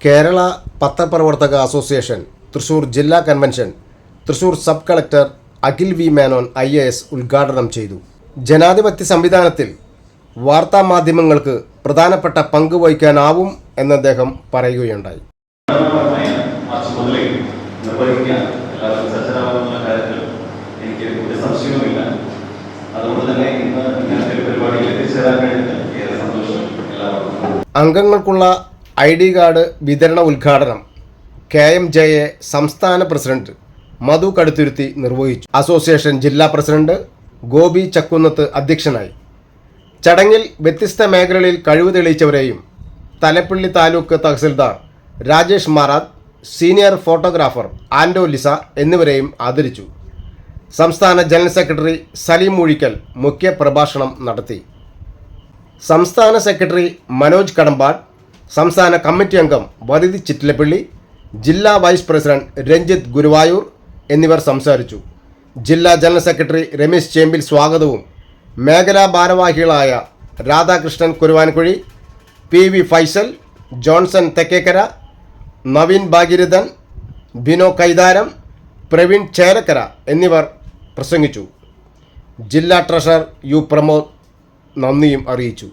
കേരള പത്രപ്രവർത്തക അസോസിയേഷൻ തൃശൂർ ജില്ലാ convention Thrissur sub collector Akhil V Menon I A S ഉദ്ഘാടനം ചെയ്തു. ജനാധിപത്യ സംവിധാനത്തിൽ വാർത്താ മാധ്യമങ്ങൾക്ക് പ്രധാനപ്പെട്ട പങ്ക് വഹിക്കാനാവും എന്ന് അദ്ദേഹം പറയുകയുണ്ടായി. അംഗങ്ങൾക്കുള്ള ഐ ഡി കാർഡ് വിതരണ ഉദ്ഘാടനം കെ എം ജെ എ സംസ്ഥാന പ്രസിഡന്റ് മധു കടുത്തുരുത്തി നിർവഹിച്ചു. അസോസിയേഷൻ ജില്ലാ പ്രസിഡന്റ് ഗോപി ചക്കുന്നത്ത് അധ്യക്ഷനായി. ചടങ്ങിൽ വ്യത്യസ്ത മേഖലകളിൽ കഴിവ് തെളിയിച്ചവരെയും Thalappilly taluk tahsildar Rajesh Marath senior photographer Ando Lisa എന്നിവരെയും ആദരിച്ചു. സംസ്ഥാന ജനറൽ സെക്രട്ടറി സലീം മൂഴിക്കൽ മുഖ്യ പ്രഭാഷണം നടത്തി. സംസ്ഥാന സെക്രട്ടറി മനോജ് കടമ്പാട് സംസ്ഥാന കമ്മിറ്റി അംഗം വരിതി ചിറ്റിലപ്പള്ളി ജില്ലാ വൈസ് പ്രസിഡന്റ് രഞ്ജിത്ത് ഗുരുവായൂർ എന്നിവർ സംസാരിച്ചു. ജില്ലാ ജനറൽ സെക്രട്ടറി രമേശ് ചേമ്പിൽ സ്വാഗതവും. മേഖലാ ഭാരവാഹികളായ Radhakrishnan Kuruvankuzhi P V Faisal Johnson Thekkekkara Naveen Bhagiradhan Bino Kaitharam Praveen Cherakkara എന്നിവർ പ്രസംഗിച്ചു. ജില്ലാ ട്രഷറർ യു പ്രമോദ് നന്ദിയും അറിയിച്ചു.